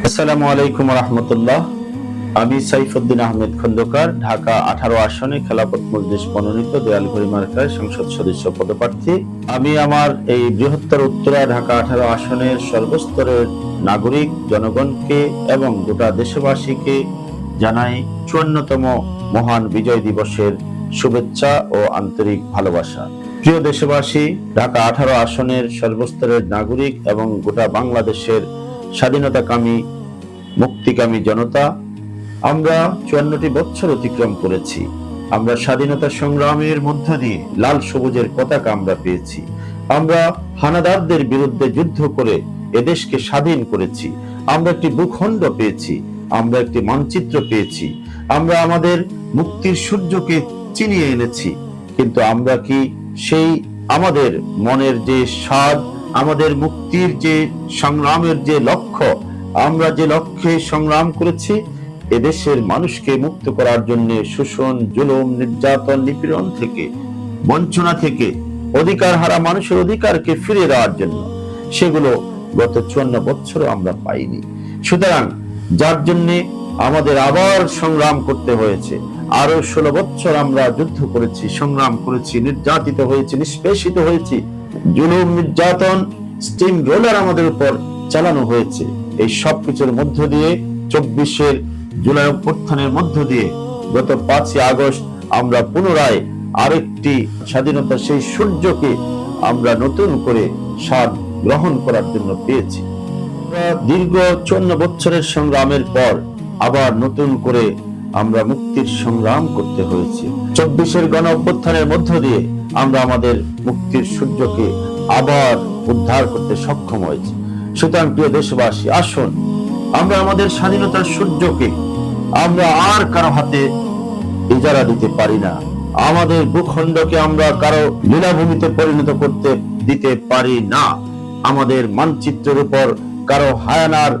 আসসালামু আলাইকুম রহমতুল্লাহ। আমি সাইফুদ্দিন আহমেদ খন্দকার, ঢাকা আঠারো আসনে খেলাপথ মজলিস মনোনীত দেয়ালঘড়ি মার্কায় সংসদ সদস্য পদপ্রার্থী। আমি আমার এই বৃহত্তর উত্তরা ঢাকা আঠারো আসনের সর্বস্তরের নাগরিক জনগণকে এবং গোটা দেশবাসীকে জানাই চুয়ান্নতম মহান বিজয় দিবসের শুভেচ্ছা ও আন্তরিক ভালোবাসা। প্রিয় দেশবাসী, ঢাকা আঠারো আসনের সর্বস্তরের নাগরিক এবং গোটা বাংলাদেশের স্বাধীনতাকামী, মুক্তিকামী জনতা, আমরা চুয়ান্নটি বছর অতিক্রম করেছি। আমরা স্বাধীনতা সংগ্রামের মধ্য দিয়ে লাল সবুজের পতাকা আমরা পেয়েছি। আমরা হানাদারদের বিরুদ্ধে যুদ্ধ করে এদেশকে স্বাধীন করেছি। আমরা একটি ভূখণ্ড পেয়েছি। আমরা একটি মানচিত্র পেয়েছি। আমরা আমাদের মুক্তির সূর্যকে চিনিয়ে এনেছি। কিন্তু আমরা কি সেই আমাদের মনের যে স্বাদ আমাদের মুক্তির যে সংগ্রামের যে লক্ষ্য, আমরা যে লক্ষ্যে সংগ্রাম করেছি, এদেশের মানুষকে মুক্ত করার জন্য শোষণ, জুলুম, নির্যাতন, নিপীড়ন থেকে, বঞ্চনা থেকে অধিকার হারা মানুষের অধিকারকে ফিরিয়ে দেওয়ার জন্য, সেগুলো গত চুয়ান্ন বছরও আমরা পাইনি। সুতরাং যার জন্য আমাদের আবার সংগ্রাম করতে হয়েছে আরও ষোলো বছর আমরা যুদ্ধ করেছি, সংগ্রাম করেছি, নির্যাতিত হয়েছি, নিষ্পেষিত হয়েছি জুলুম, নির্যাতন স্টিম রোলার আমাদের উপর চালানো হয়েছে। এই সব কিছুর মধ্য দিয়ে চব্বিশের জুলাই অভ্যুত্থানের মধ্য দিয়ে গত পাঁচই আগস্ট আমরা পুনরায় আরেকটি স্বাধীনতা সেই সূর্যকে আমরা নতুন করে স্বাদ গ্রহণ করার জন্য পেয়েছি। দীর্ঘ চুয়ান্ন বছরের সংগ্রামের পর আবার নতুন করে আমরা মুক্তির সংগ্রাম করতে হয়েছে। চব্বিশের গণ অভ্যুত্থানের মধ্য দিয়ে আমরা আমাদের মুক্তির সূর্যকে আবার উদ্ধার করতে সক্ষম হয়েছি। সুতরাং প্রিয় দেশবাসী, আসুন, আমরা আমাদের স্বাধীনতার সূর্যকে আমরা আর কারও হাতে ইজারা দিতে পারি না। আমাদের ভূখণ্ডকে আমরা কারও লীলাভূমিতে পরিণত করতে দিতে পারি না। আমাদের মানচিত্রের উপর কারও হায়ানার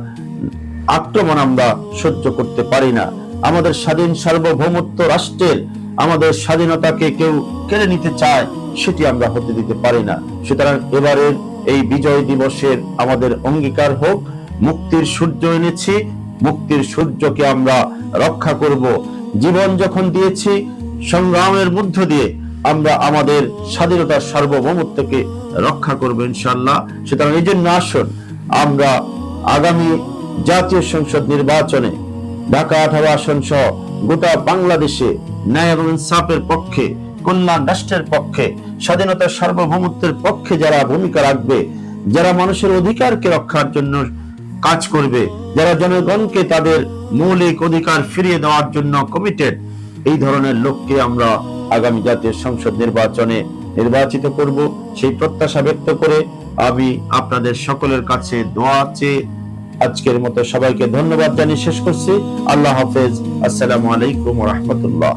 আক্রমণ আমরা সহ্য করতে পারি না। আমাদের স্বাধীন সার্বভৌমত্ব রাষ্ট্রের আমাদের স্বাধীনতাকে কেউ কেড়ে নিতে চায়, সেটি আমরা হতে দিতে পারি না। সুতরাং এবারের এই বিজয় দিবসের আমাদের অঙ্গীকার হোক, মুক্তির সূর্য এনেছি, মুক্তির সূর্যকে আমরা রক্ষা করব। জীবন যখন দিয়েছি, সংগ্রামের মধ্য দিয়ে আমরা আমাদের স্বাধীনতার সার্বভৌমত্বকে রক্ষা করব ইনশাল্লাহ সুতরাং এই জন্য আসুন, আমরা আগামী জাতীয় সংসদ নির্বাচনে ঢাকা আঠারো আসন সহ গোটা বাংলাদেশে ন্যায় এবং ইনসাফের পক্ষে কল্যাণ রাষ্ট্রের পক্ষে, স্বাধীনতার সার্বভৌমত্বের পক্ষে যারা ভূমিকা রাখবে, যারা মানুষের অধিকারকে রক্ষার জন্য কাজ করবে, যারা জনগণকে তাদের মৌলিক অধিকার ফিরিয়ে দেওয়ার জন্য কমিটেড এই ধরনের লোককে আমরা আগামী জাতীয় সংসদ নির্বাচনে নির্বাচিত করব। সেই প্রত্যাশা ব্যক্ত করে আমি আপনাদের সকলের কাছে দোয়া চেয়ে আজকের মতো সবাইকে ধন্যবাদ জানিয়ে শেষ করছি। আল্লাহ হাফেজ। আসসালামু আলাইকুম রহমতুল্লাহ।